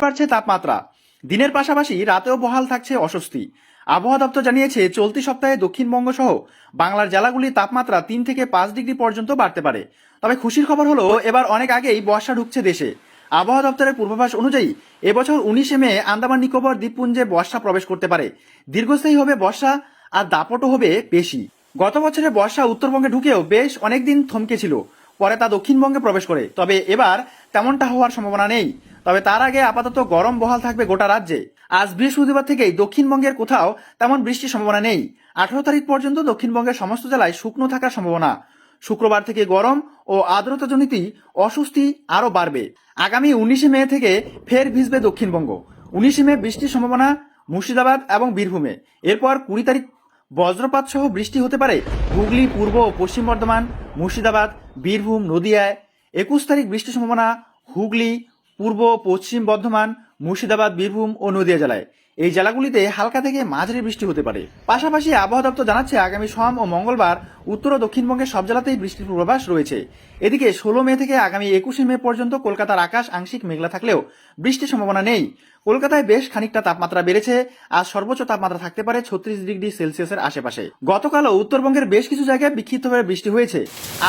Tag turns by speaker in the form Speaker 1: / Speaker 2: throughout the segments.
Speaker 1: বাড়ছে তাপমাত্রা দিনের পাশাপাশি রাতেও বহাল থাকছে অস্বস্তি আবহাওয়া দপ্তর জানিয়েছে চলতি সপ্তাহে দক্ষিণবঙ্গ সহ বাংলার জেলাগুলির তাপমাত্রা তিন থেকে পাঁচ ডিগ্রি পর্যন্ত বাড়তে পারে। তবে খুশির খবর হলো, এবার অনেক আগেই বর্ষা ঢুকছে দেশে। আবহাওয়া দপ্তরের পূর্বাভাস অনুযায়ী, এবছর উনিশে মে আন্দামান নিকোবর দ্বীপপুঞ্জে বর্ষা প্রবেশ করতে পারে। দীর্ঘস্থায়ী হবে বর্ষা, আর দাপটও হবে বেশি। গত বছরে বর্ষা উত্তরবঙ্গে ঢুকেও বেশ অনেকদিন থমকে ছিল। পরে তা দক্ষিণবঙ্গে প্রবেশ করে। তবে এবার তেমনটা হওয়ার সম্ভাবনা নেই। তবে তার আগে আপাতত গরম বহাল থাকবে গোটা রাজ্যে। আজ বৃহস্পতিবার থেকেই দক্ষিণবঙ্গের কোথাও তেমন বৃষ্টির সম্ভাবনা নেই। আঠারো তারিখ পর্যন্ত দক্ষিণবঙ্গের সমস্ত জেলায় শুকনো থাকার সম্ভাবনা। শুক্রবার থেকে গরম ও আর্দ্রতাজনিতই অস্বস্তি আরও বাড়বে। আগামী উনিশে মে থেকে ফের ভিজবে দক্ষিণবঙ্গ। উনিশে মে বৃষ্টির সম্ভাবনা মুর্শিদাবাদ এবং বীরভূমে। এরপর কুড়ি তারিখ বজ্রপাত সহ বৃষ্টি হতে পারে হুগলি, পূর্ব ও পশ্চিম বর্ধমান, মুর্শিদাবাদ, বীরভূম, নদিয়ায়। একুশ তারিখ বৃষ্টির সম্ভাবনা হুগলি পূর্ব, পশ্চিম বর্ধমান, মুর্শিদাবাদ, বীরভূম ও নদিয়া জেলায়। এই জেলাগুলিতে হালকা থেকে মাঝারি বৃষ্টি হতে পারে। পাশাপাশি আবহাওয়া দপ্তর জানাচ্ছে, আগামী সোম ও মঙ্গলবার উত্তর ও দক্ষিণবঙ্গের সব জেলাতেই বৃষ্টির পূর্বাভাস রয়েছে। এদিকে ষোলো মে থেকে আগামী একুশে মে পর্যন্ত কলকাতার আকাশ আংশিক মেঘলা থাকলেও বৃষ্টির সম্ভাবনা নেই। কলকাতায় বেশ খানিকটা তাপমাত্রা বেড়েছে আজ সর্বোচ্চ তাপমাত্রা থাকতে পারে ছত্রিশ ডিগ্রি সেলসিয়াসের আশেপাশে। গতকালও উত্তরবঙ্গের বেশ কিছু জায়গায় বিক্ষিপ্তভাবে বৃষ্টি হয়েছে।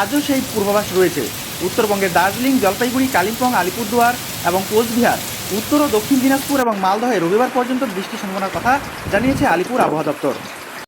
Speaker 1: আজও সেই পূর্বাভাস রয়েছে। উত্তরবঙ্গের দার্জিলিং, জলপাইগুড়ি, কালিম্পং, আলিপুরদুয়ার এবং কোচবিহার, উত্তর ও দক্ষিণ দিনাজপুর এবং মালদহে রবিবার পর্যন্ত বৃষ্টির সম্ভাবনার কথা জানিয়েছে আলিপুর আবহাওয়া দপ্তর।